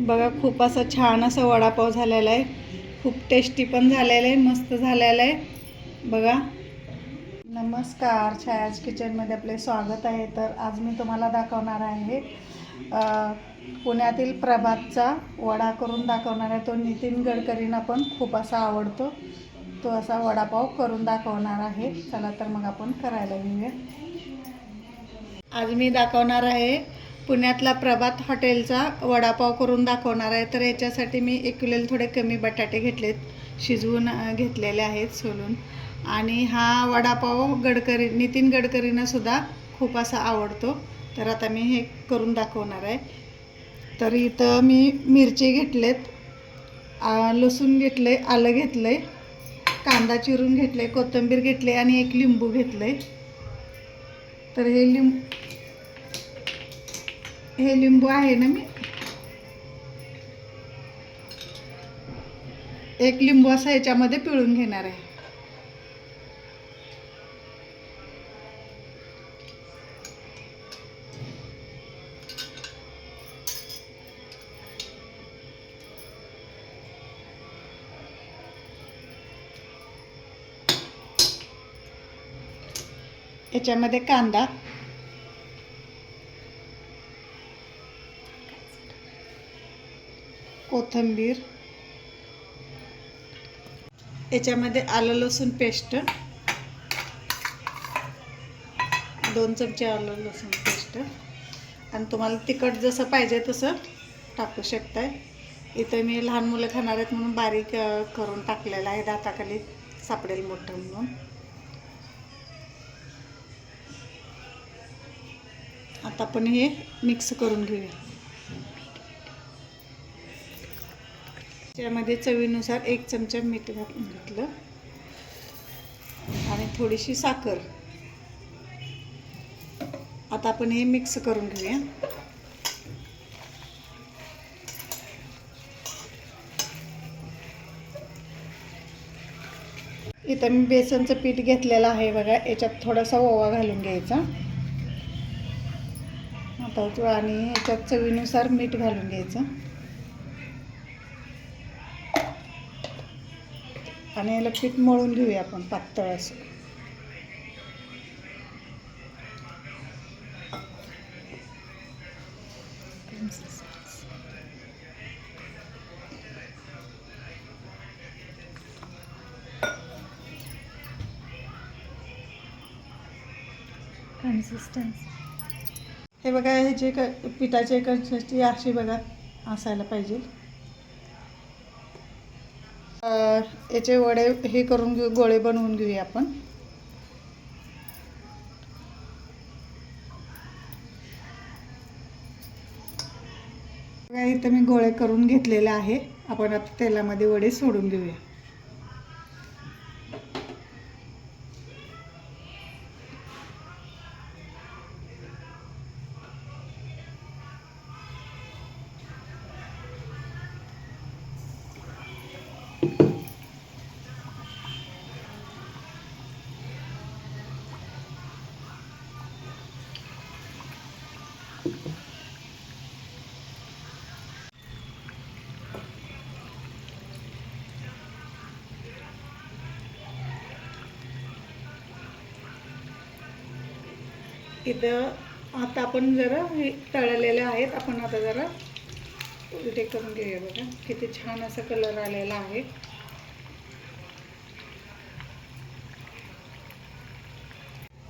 बघा खूप असा छान असा वडापाव झालेला आहे. खूप टेस्टी पण झालेला आहे मस्त झालेला आहे. बघा. नमस्कार छायाज किचनमध्ये आपले स्वागत आहे. तर आज मी तुम्हाला दाखवणार आहे पुण्यातील प्रभातचा वडा करून दाखवणार आहे. तो नितीन गडकरींना पण खूप असा आवडतो. तो असा वडापाव करून दाखवणार आहे. चला तर मग आपण करायला घेऊया आज मी दाखवणार आहे पुण्यातला प्रभात हॉटेलचा वडापाव करून दाखवणार आहे. तर याच्यासाठी मी एक किलोला थोडे कमी बटाटे घेतलेत. शिजवून घेतलेले आहेत सोलून. आणि हा वडापाव गडकरी नितीन गडकरींना सुद्धा खूप असा आवडतो. तर आता मी हे करून दाखवणार आहे. तर इथं मी मिरची घेतलेत लसूण लसूण आहे आलं घेतलं कांदा चिरून घेतले कोथिंबीर घेतले आणि एक लिंबू घेतलं तर हे लिंब हे लिंबू आहे ना मी? एक लिंबू असा ह्याच्यामध्ये पिळून घेणार आहे. याच्यामध्ये कांदा कोथिंबीर. याच्यामध्ये आलं लसूण पेस्ट. दोन चमचे आलं लसूण पेस्ट. आणि तुम्हाला तिखट जसं पाहिजे तसं टाकू शकताय. इथं मी लहान मुलं खाणार आहेत म्हणून बारीक करून टाकलेलं आहे दाताखाली सापडेल मोठं म्हणून. आता आपण हे मिक्स करून घेऊया. त्यामध्ये चवीनुसार एक चमचा मीठ घालून घेतलं. आणि थोडीशी साखर. आता आपण हे मिक्स करून घेऊया. इथं मी बेसनचं पीठ घेतलेलं आहे बघा याच्यात थोडासा ओवा घालून घ्यायचा. आता आणि याच्यात चवीनुसार मीठ घालून घ्यायचं. आणि याला पीठ मळून घेऊया आपण पातळ असं. कन्सिस्टन्सी हे बघा हे जे क पिठाचे कन्सिस्टी अशी बघा असायला पाहिजे. याचे वडे हे करून घेऊ गोळे बनवून घेऊया आपण. इथं मी गोळे करून घेतलेले आहे. आपण आता तेलामध्ये वडे सोडून घेऊया इथं आता आपण जरा हे तळलेले आहेत. आपण आता जरा उलटे करून घेऊया बघा. किती छान असा कलर आलेला आहे.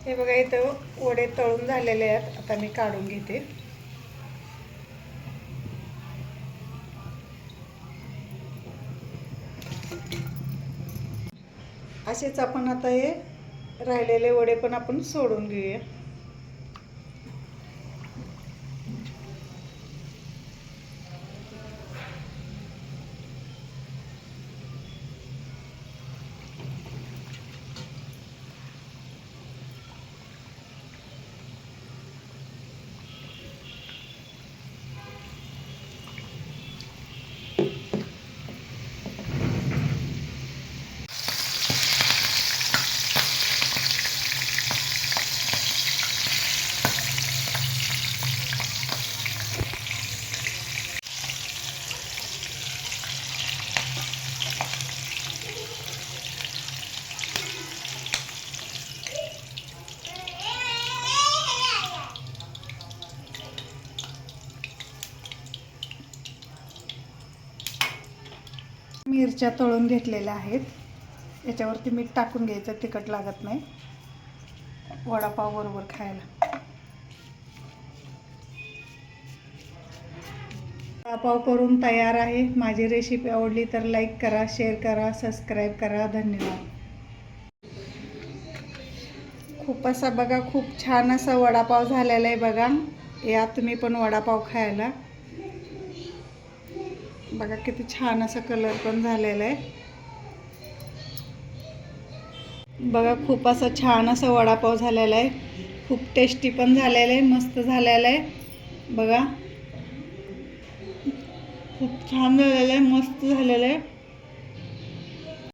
हे बघा इथं वडे तळून झालेले आहेत. आता मी काढून घेते. असेच आपण आता हे राहिलेले वडे पण आपण सोडून घेऊया. मिरच्या तळून घेतलेल्या आहेत. याच्यावरती मीठ टाकून घ्यायचं तिखट लागत नाही. वडापाव बरोबर खायला. वडापाव करून तयार आहे. माझी रेसिपी आवडली तर लाईक करा शेअर करा सबस्क्राईब करा. धन्यवाद. खूप असा बघा खूप छान असा वडापाव झालेला आहे बघा. या तुम्ही पण वडापाव खायला. बघा किती छान असा कलर पण झालेला आहे. बघा खूप असा छान असा वडापाव झालेला आहे. खूप टेस्टी पण झालेला आहे मस्त झालेला आहे. बघा. खूप छान झालेलं आहे मस्त झालेलं आहे.